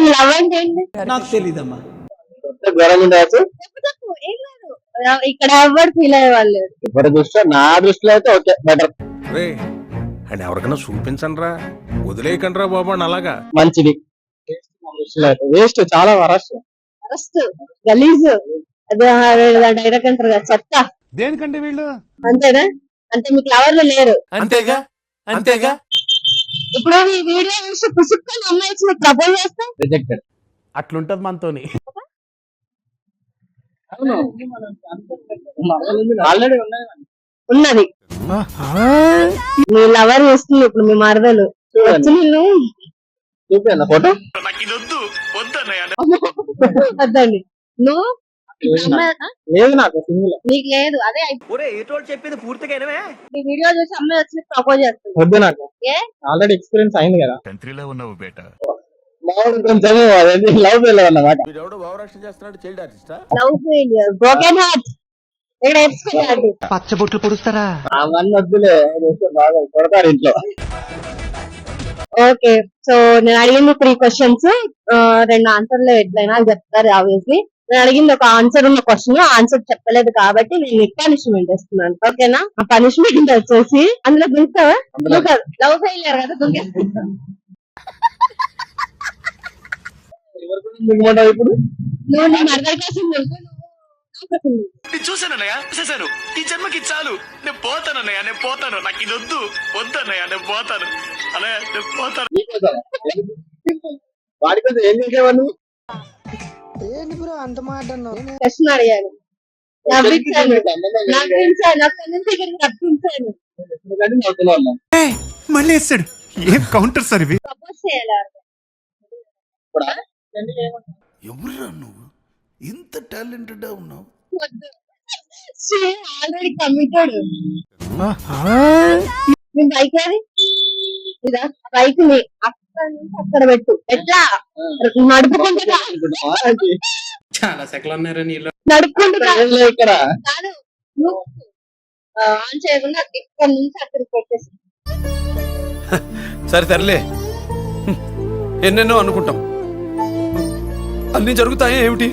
అసలు లవ్ అంటే ఏంటి? నాకు ఇక్కడ ఎవరు ఫీల్. ఎవరి దృష్టిలో నా దృష్టిలో అయితే ఓకే బెటర్ అండ్ ఎవరికైనా చూపించండి రా వదిలేయకండి రా బాబు అని అలాగా. మంచిది. వేస్ట్ చాలా వరస్ట్. గలీజ్. అదే డైరెక్ట్ అంటారు కదా చెత్త. దేనికంటే వీళ్ళు? అంతేనా? అంటే మీకు లవర్లు లేరు. అంతేగా? అంతేగా? ఇప్పుడు ఈ వీడియో చూసి పుసుక్కని అమ్మాయి వచ్చి మీకు ప్రపోజ్ చేస్తే? రిజెక్టెడ్ అట్లుంటది మనతోని. ఆల్రెడీ ఉన్నాయి ఉన్నది మీ లవర్ చూస్తుంది ఇప్పుడు మీ మరదలు. వచ్చి నిన్ను చూపించండి ఫోటో. వద్దండి. నువ్వు? లేదు నాకు. సింగిల్. నీకు లేదు. అదే చెప్పింది పూర్తిగా వీడియో చూసి అమ్మాయి వచ్చి ప్రపోజ్ చేస్తుంది. వద్దు నాకు. ఆల్రెడీ ఎక్స్పీరియన్స్ అయింది కదా. కంట్రీలో ఉన్నావు బేటా. లవ్ ఫెయిల్ అన్నమాట. బ్రోకెన్ హార్ట్ పొడుస్తారా? అవన్నీ వద్దులే బాగా కొడతారు ఇంట్లో. ఓకే సో నేను అడిగింది త్రీ క్వశ్చన్స్ రెండు ఆన్సర్లు ఎట్లయినా చెప్తారు ఆబ్వియస్లీ నేను అడిగింది ఒక ఆన్సర్ ఉన్న క్వశ్చన్ ఆన్సర్ చెప్పలేదు కాబట్టి నేను పనిష్మెంట్ ఇస్తున్నాను ఓకేనా ఆ పనిష్మెంట్ వచ్చేసి అందులో దుంకుతావా? లవ్ ఫెయిలియర్ కదా దిగుమంటావు ఇప్పుడు నువ్వు నీ మరదల కోసం దుంకు, నువ్వు నా కోసం దుంకు. నేను చూశానన్నయ్య చూశాను. ఈ జన్మకి చాలు. నేను పోతానన్నయ్య నేను పోతాను. నాకు ఇది వద్దు. వద్దన్నయ్య నేను పోతాను. అన్నయ్య నేను పోతాను. నీకోసం. వాడి కోసం ఏం చేసేవాడిని క్వశ్చన్ అడిగాను. నవ్వించాను నవ్వించాను అక్కడి నుంచి ఇక్కడికి రప్పించాను ఎందుకంటే నవ్వుతున్నా ఉన్నాం. మళ్ళీ వేస్తాడు. ఏం కౌంటర్ సార్ ఇవి? ప్రపోజ్ చేయాలి? ఎవరురా నువ్వు? ఇంత టాలెంటెడ్ ఉన్నావు. ఆల్రెడీ కమిటెడ్ బైక్ ఏది? ఇదా? బైక్ని. అక్కడ నుంచి అక్కడ పెట్టు. ఎట్లా? నడుపుకుంటూ రా. చాలా సెకలు ఉన్నారా నీళ్ళు? నడుపుకుంటూ ఇక్కడ. కాదు ఆన్ చేయకుండా ఇక్కడ నుంచి అక్కడికి పెట్టేసి. సరే తరలే ఎన్నెన్నో అనుకుంటాం. అన్ని జరుగుతాయి ఏమిటి?